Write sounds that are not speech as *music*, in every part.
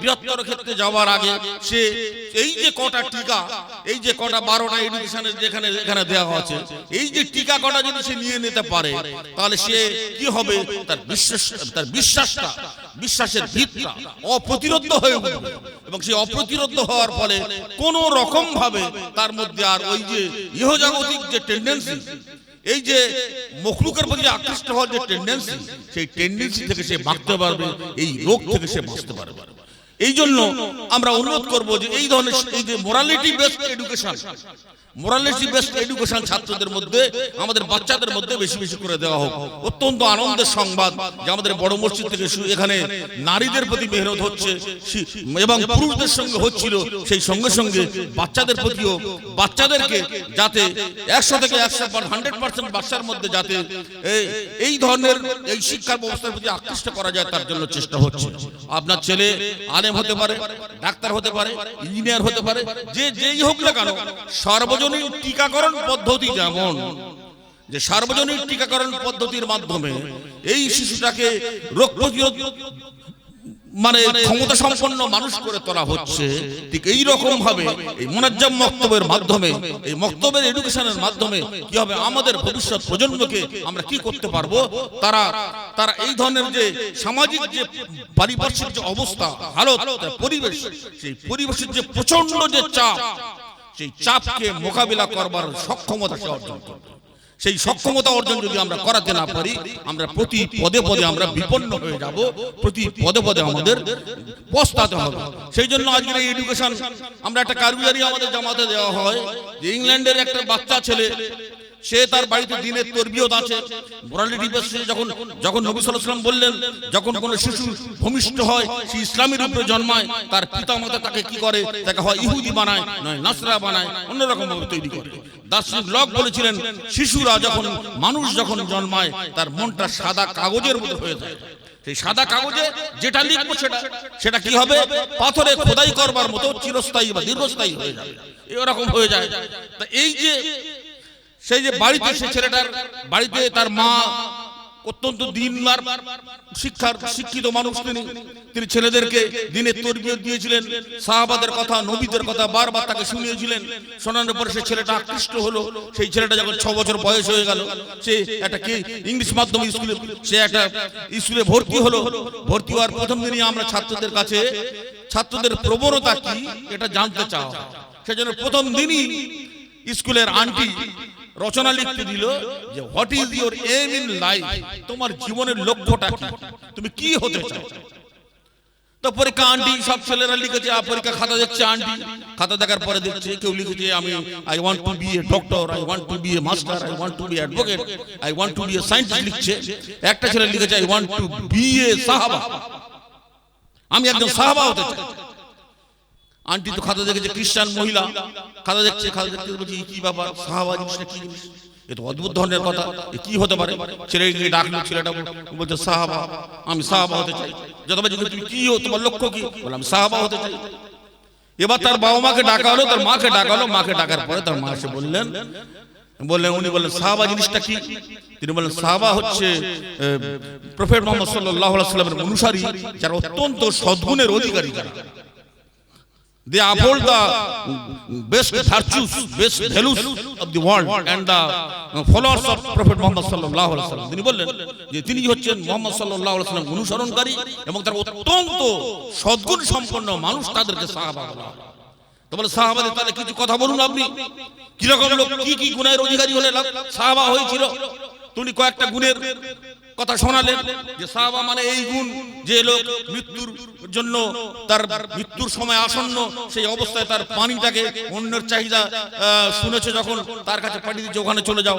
বৃহত্তর ক্ষেত্রে যাওয়ার আগে সে এই যে কটা টিকা, এই যে কটা বারোটা এডুকেশনের যেখানে এখানে দেওয়া আছে এই যে টিকা কটা যদি সে নিয়ে নিতে পারে, তাহলে সে কি হবে? তার বিশ্বাস তার বিশ্বাসটা, বিশ্বাসের ভিতটা অপ্রতিরোধ হয়ে উঠবে। এবং সেই অপ্রতিরোধ হওয়ার ফলে কোন রকম ভাবে তার মধ্যে আর ওই যে ইহজাগতিক যে টেন্ডেন্সি এই যে মখলুকের প্রতি আকৃষ্ট হওয়ার যে টেন্ডেন্সি সেই টেন্ডেন্সি থেকে সে বাঁচতে পারবে, এই রোগ থেকে সে বাঁচতে পারবে। এই জন্য আমরা অনুরোধ করব যে এই ধরনের, এই যে morality based education morality based education ছাত্রদের মধ্যে, আমাদের বাচ্চাদের মধ্যে বেশি বেশি করে দেওয়া হোক। অত্যন্ত আনন্দের সংবাদ যে আমাদের বড় মসজিদ থেকে এখানে নারীদের প্রতি মেহনত হচ্ছে এবং পুরুষদের সঙ্গে হচ্ছিল সেই সঙ্গে সঙ্গে বাচ্চাদের প্রতিও বাচ্চাদেরকে যাতে একশো থেকে একশো হান্ড্রেড পার্সেন্ট বাচ্চার মধ্যে যাতে এই- ধরনের এই শিক্ষার ব্যবস্থার প্রতি আকৃষ্ট করা যায়, তার জন্য চেষ্টা হচ্ছে। আপনার ছেলে আলেম হতে পারে, ডাক্তার হতে পারে, ইঞ্জিনিয়ার হতে পারে, যে যেই হোক না কেন সার্বজনীন টিকাকরণ পদ্ধতি যেমন, যে সার্বজনীন টিকাকরণ পদ্ধতির মাধ্যমে এই শিশুটাকে রোগ প্রতিরোধ মানে ক্ষমতা সম্পন্ন মানুষ করে তোলা হচ্ছে, ঠিক এই রকম ভাবে এই মোনাজ্জাম মক্তবের মাধ্যমে, এই মক্তবের এডুকেশনের মাধ্যমে কি হবে, আমাদের ভবিষ্যৎ প্রজন্মকে আমরা কি করতে পারব? তারা তারা এই ধরনের যে সামাজিক যে পারিপার্শ্বিক যে অবস্থা, হালত, পরিবেশ, সেই পরিবেশের যে প্রচণ্ড যে চাপ সেই চাপকে মোকাবিলা করবার সক্ষমতা সে অর্জন করবে। সেই সক্ষমতা অর্জন যদি আমরা করাতে না পারি, আমরা প্রতি পদে পদে আমরা বিপন্ন হয়ে যাব, প্রতি পদে পদে আমাদের পস্তাতে হবে। সেই জন্য আজকের এই এডুকেশন আমরা একটা কারগুজারি আমাদের জামাতে দেওয়া হয় যে ইংল্যান্ডের একটা বাচ্চা ছেলে সে তার বাড়িতে দিনের তরবিয়ত আছে। মোরালিটি যখন যখন নবী ওয়াসাল্লাম বললেন, যখন কোনো শিশু ভূমিষ্ঠ হয়, সে ইসলামের উপরে জন্মায়, তার পিতা মাতা তাকে কি করে? তাকে হয় ইহুদি বানায়, নয় নাসরা বানায় অন্যরকম ভাবে তৈরি করে। দার্শনিক লক বলেছিলেন, শিশুরা যখন, মানুষ যখন জন্মায়, তার মনটা সাদা কাগজের মতো হয়ে যায়। সেই সাদা কাগজে যেটা লিখব সেটা সেটা কি হবে? পাথরে খোদাই করবার মতো চিরস্থায়ী বা দীর্ঘস্থায়ী হয়ে যাবে। এরকম হয়ে যায়। তা এই যে সেই যে বাড়িতে সে ছেলেটার বাড়িতে তার মা অত্যন্ত দিনদার শিক্ষার শিক্ষিত মানুষ তিনি। তিনি। ছেলেদেরকে দিনের তরবিয়ত দিয়েছিলেন সাহাবাদের কথা নবীদের কথা বারবার তাকে শুনিয়েছিলেন। শোনানোর পরে সে ছেলেটা আকৃষ্ট হলো। সেই ছেলেটা যখন ছ বছর বয়স হয়ে গেল সে একটা কি? ইংলিশ মাধ্যম স্কুলে সে একটা স্কুলে ভর্তি হলো। ভর্তি হওয়ার প্রথম দিনই আমরা ছাত্রদের কাছে ছাত্রদের প্রবণতা কি? এটা জানতে চাও সেজন্য প্রথম দিনই স্কুলের আন্টি রচনা লিখতে দিল যে what is your aim in life তোমার জীবনের লক্ষ্যটা কি? তুমি কি হতে চাও? তো পরীক্ষা আন্টি, সব ছেলেরা লিখেছে পরীক্ষা খাতা দেখছে আন্টি। খাতা দেখার পরে দেখছে, কেউ লিখেছে, আমি I want to be a doctor I want to be a master I want to be advocate I want to be a scientist লিখছে। একটা ছেলে লিখেছে I want to be a সাহাবা। আমি একজন সাহাবা হতে চাই। আন্টি তো খাতা দেখেছে খ্রিস্টান মহিলা। খাতা দেখছে, খাতা দেখতে বলছি কি বাবা সাহাবা জিনিসটা কি জিনিস? এ তো অদ্ভুত ধরনের কথা। এ কি হতে পারে? ছেলেকে ডাকলো ছেলেটা বলছে, সাহাবা, আমি সাহাবা হতে চাই। যত বলছে, তুমি কি হো তোমার লক্ষ্য কি? বললাম সাহাবা হতে চাই। এবার তার বাবা মাকে ডাকা হলো, তার মাকে ডাকা হলো। মাকে ডাকার পরে তার মা এসে বললেন বললেন, উনি বললেন, সাহাবা জিনিসটা কি? তিনি বললেন, সাহাবা হচ্ছে প্রফেট মোহাম্মদ আলাইহি সাল্লামের অনুসারী, যারা অত্যন্ত সদ্গুণের অধিকারী যারা। They uphold the best virtues, best values of the world and the followers of Prophet Muhammad sallallahu alaihi wasallam. তিনি বললেন যে তিনি হচ্ছেন মোহাম্মদ সাল্লাল্লাহু আলাইহি ওয়াসাল্লাম অনুসরণকারী এবং তার অত্যন্ত সদ্গুণ সম্পন্ন মানুষ তাদেরকে সাহাবা বলা হয়। তো বলে সাহাবাদের তাহলে কিছু কথা বলুন আপনি কীরকম লোক কি কি গুণের অধিকারী হলে সাহাবা হয়েছিল তুমি কয়েকটা গুণের কথা শোনালেন যে সাহাবা মানে এই গুণ যে লোক মৃত্যুর জন্য তার মৃত্যুর সময় আসন্ন, সেই অবস্থায় তার পানিটাকে অন্যের চাহিদা শুনেছে যখন, তার কাছে পাঠিয়ে দিচ্ছে ওখানে চলে যাও।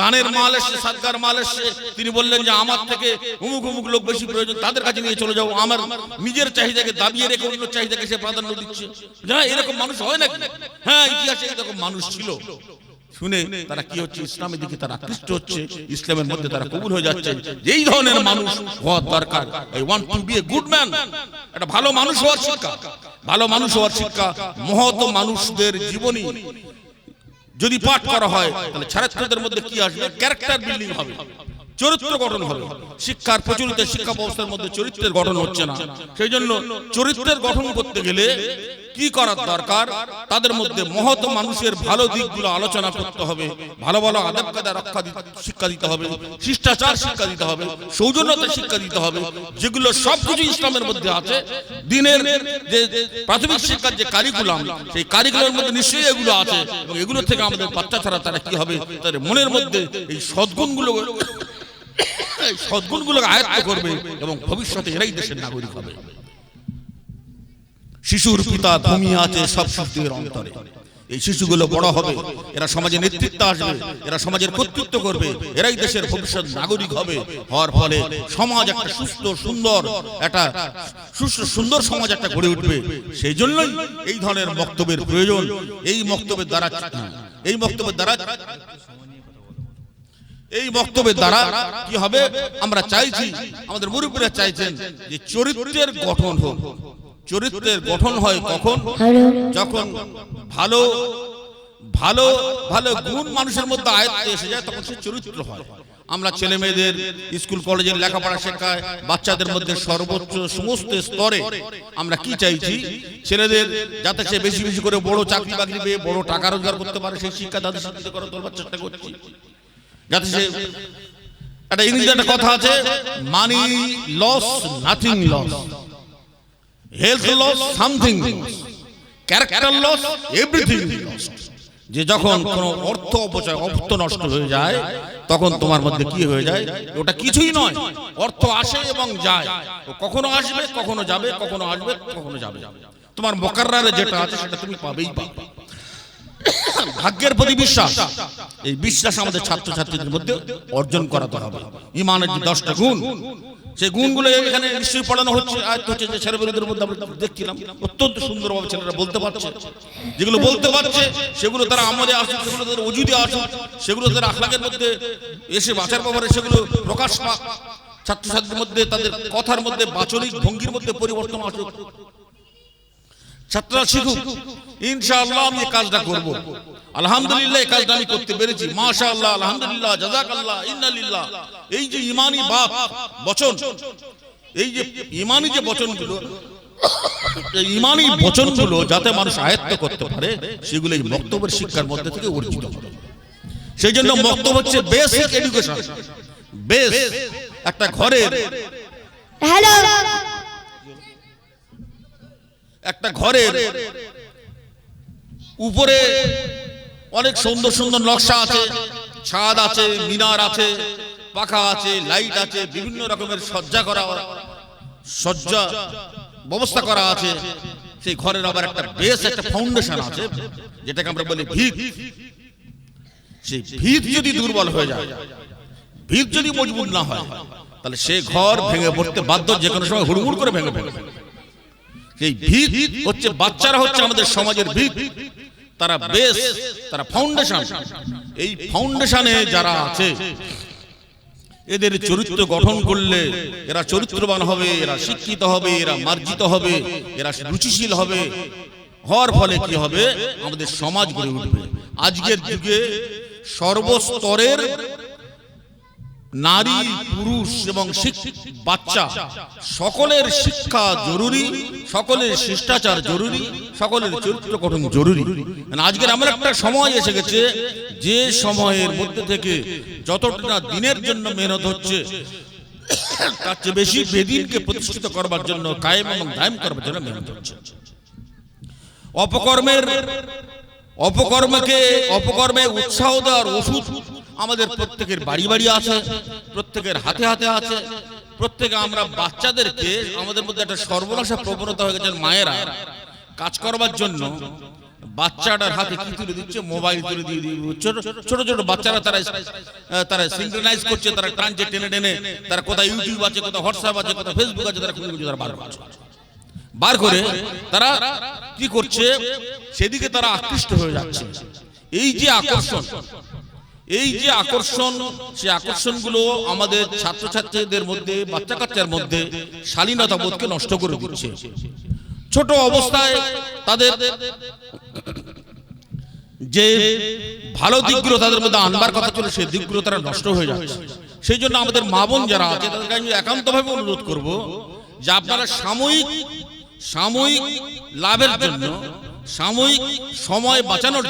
দানের মাল এসছে সাদগার মাল এসছে। তিনি বললেন যে আমার থেকে অমুক অমুক লোক বেশি প্রয়োজন, তাদের কাছে নিয়ে চলে যাও। আমার নিজের চাহিদাকে দাবিয়ে রেখে অন্য চাহিদাকে সে প্রাধান্য দিচ্ছে। হ্যাঁ এরকম মানুষ হয় নাকি? হ্যাঁ ইতিহাসে এরকম মানুষ ছিল। শুনে তারা কি হচ্ছে? ইসলামের দিকে তারা আকৃষ্ট হচ্ছে। ইসলামের মধ্যে তারা কবুল হয়ে যাচ্ছে। যেই ধরনের মানুষ হওয়া দরকার। I want to be a good man একটা ভালো মানুষ হওয়ার শিক্ষা। ভালো মানুষ হওয়ার শিক্ষা। মহৎ মানুষদের জীবনী। যদি পাঠ করা হয় তাহলে ছাত্রদের মধ্যে কি আসবে? ক্যারেক্টার বিল্ডিং হবে। চরিত্র গঠন হবে। শিক্ষার প্রচলিত শিক্ষা ব্যবস্থার মধ্যে চরিত্রের গঠন হচ্ছে না। সেই জন্য চরিত্রের গঠন করতে গেলে কি করার দরকার? তাদের মধ্যে মহৎ মানুষের ভালো দিকগুলো আলোচনা করতে হবে, ভালো ভালো আদব কাদা রক্ষা শিক্ষা দিতে হবে, শিষ্টাচার শিক্ষা দিতে হবে, সৌজন্যতা শিক্ষা দিতে হবে, যেগুলো সবকিছু ইসলামের মধ্যে আছে। দিনের যে প্রাথমিক শিক্ষার যে কারিকুলাম সেই কারিকুলামের মধ্যে নিশ্চয়ই এগুলো আছে এবং এগুলো থেকে আমাদের বাচ্চা ছাড়া তারা কি হবে? তাদের মনের মধ্যে এই সদ্গুণগুলো *coughs* সদ্গুণগুলোকে আয়ত্ত করবে এবং ভবিষ্যতে এরাই দেশের নাগরিক হবে। শিশুর পিতা ঘুমিয়ে আছে সব শিশুদের অন্তরে। এই শিশুগুলো বড় হবে এরা সমাজে নেতৃত্ব আসবে এরা সমাজের কর্তৃত্ব করবে এরাই দেশের ভবিষ্যৎ নাগরিক হবে। হওয়ার ফলে সমাজ একটা সুস্থ সুন্দর একটা সুস্থ সুন্দর সমাজ একটা গড়ে উঠবে। সেই জন্যই এই ধরনের বক্তব্যের প্রয়োজন এই বক্তব্যের দ্বারা এই বক্তব্যের দ্বারা এই বক্তব্যের দ্বারা কি হবে? আমরা চাইছি আমাদের মুরব্বীরা চাইছেন যে চরিত্রের গঠন হোক। চরিত্রের গঠন হয় কখন? যখন ভালো ভালো ভালো গুণ মানুষের মধ্যে আয়ত্তে এসে যায় তখন সে চরিত্র হয়। আমরা ছেলে মেয়েদের স্কুল কলেজের লেখাপড়া শেখায় বাচ্চাদের মধ্যে সর্বোচ্চ সমস্ত স্তরে আমরা কি চাইছি? ছেলেদের যাতে সে বেশি বেশি করে বড় চাকরি বাকরি পেয়ে বড় টাকা রোজগার করতে পারে সেই শিক্ষা তাদের শিক্ষিত করার তোলবার চেষ্টা করছি। যাতে সে একটা ইংরেজিতে একটা কথা আছে money loss nothing loss health loss something character loss everything যে যখন কোনো অর্থ অপচয় অর্থ নষ্ট হয়ে যায় তখন তোমার মধ্যে কি হয়ে যায়? ওটা কিছুই নয়। অর্থ আসে এবং যায়। ও কখনো আসবে কখনো যাবে কখনো আসবে কখনো যাবে। তোমার মোকাররারে যেটা আছে সেটা তুমি পাবেই পাবে। ভাগ্যের প্রতি বিশ্বাস। এই বিশ্বাস আমাদের ছাত্রছাত্রীদের মধ্যে অর্জন করাতে হবে। ইমানের যে দশটা গুণ গুণগুলো এখানে নিশ্চয়ই পড়ানো হচ্ছে। আয়ত্ত হচ্ছে যে মধ্যে আমরা দেখছিলাম। অত্যন্ত সুন্দরভাবে ছেলেরা বলতে পারছে। যেগুলো বলতে পারছে, সেগুলো তারা আমলে আসুক, সেগুলো তাদের অজুদে আসুক, সেগুলো তাদের আখলাকের মধ্যে এসে বাঁচার ব্যাপারে সেগুলো প্রকাশ পাক। ছাত্রছাত্রীদের মধ্যে তাদের কথার মধ্যে বাচনিক ভঙ্গির মধ্যে পরিবর্তন আসুক। ছাত্ররা শিখুক। ইনশাআল্লাহ আমি এই কাজটা করব। আলহামদুলিল্লাহ এই কাজটা আমি করতে পেরেছি। মাশাআল্লাহ আলহামদুলিল্লাহ জাযাকাল্লাহ ইন্নালিল্লাহ। এই যে ইমানি বাপ বচন এই যে ইমানি যে বচনগুলো এই ইমানি বচনগুলো যাতে মানুষ আয়ত্ত করতে পারে সেগুলো এই বক্তব্যের শিক্ষার মধ্যে থেকে অর্জিত হবে। সেই জন্য বক্তব্য হচ্ছে বেসিক এডুকেশন বেস একটা ঘরের হ্যালো একটা ঘরের উপরে অনেক সুন্দর সুন্দর নকশা আছে, ছাদ আছে, মিনার আছে, পাখা আছে, লাইট আছে, বিভিন্ন রকমের সজ্জা করা, সজ্জা ব্যবস্থা করা আছে। সেই ঘরের আবার একটা বেস একটা ফাউন্ডেশন আছে, যেটাকে আমরা বলি ভিত। সেই ভিত যদি দুর্বল হয়ে যায়, ভিত যদি মজবুত না হয়, তাহলে সে ঘর ভেঙে পড়তে বাধ্য যে কোনো সময় হুড়মুড় করে ভেঙে পড়বে। এই ভিত হচ্ছে বাচ্চারা হচ্ছে আমাদের সমাজের ভিত। তারা বেস তারা ফাউন্ডেশন এই ফাউন্ডেশনে যারা আছে, এদের চরিত্র গঠন করলে এরা চরিত্রবান হবে, এরা শিক্ষিত হবে, এরা মার্জিত হবে, এরা রুচিশীল হবে। হওয়ার ফলে কি হবে? আমাদের সমাজ গড়ে উঠবে। আজকের যুগে সর্বস্তরের নারী পুরুষ এবং বাচ্চা সকলের শিক্ষা জরুরি সকলের শিষ্টাচার জরুরি সকলের চরিত্র গঠন জরুরি। মানে আজকের এমন একটা সময় এসে গেছে যে সময়ের মধ্যে থেকে যতটা দিনের জন্য মেহনত হচ্ছে তার চেয়ে বেশি বেদিনকে প্রতিষ্ঠিত করবার জন্য কায়েম এবং দায়েম করবার জন্য মেহনত হচ্ছে। অপকর্মের অপকর্মকে অপকর্মে উৎসাহ দেওয়ার ওষুধ আমাদের প্রত্যেকের বাড়ি বাড়ি আছে, প্রত্যেকের হাতে হাতে আছে, প্রত্যেকে আমরা বাচ্চাদেরকে আমাদের মধ্যে একটা সর্বনাশা প্রবণতা হয়ে গেছে মায়েরা। কাজ করবার জন্য বাচ্চাটার হাতে কি তুলে দিচ্ছে? মোবাইল তুলে দিয়ে দিয়ে ছোট ছোট ছোট বাচ্চারা তারা তারা সিঙ্ক্রোনাইজ করছে, তারা টানছে, টেনে টেনে। তারা কোথায় ইউটিউব আছে, কোথায় হোয়াটসঅ্যাপ আছে, কোথায় ফেসবুক আছে, তারা খুঁজে তারা বার করছে বার করে তারা কি করছে? সেদিকে তারা আকৃষ্ট হয়ে যাচ্ছে। এই যে আকর্ষণ এই যে আকর্ষণ সে আকর্ষণগুলো আমাদের ছাত্রছাত্রীদের মধ্যে বাচ্চা কাচ্চার মধ্যে শালীনতা বোধকে নষ্ট করে দিচ্ছে। ছোট অবস্থায় তাদের যে ভালো দিকগুলো তাদের মধ্যে আনবার কথা ছিল সেই দিকগুলো তারা নষ্ট হয়ে যাচ্ছে। সেই জন্য আমাদের মা বোন যারা আছে তাদেরকে আমি একান্তভাবে অনুরোধ করব যে আপনারা সাময়িক সাময়িক লাভের জন্য সাময়িক সময় বাঁচানোর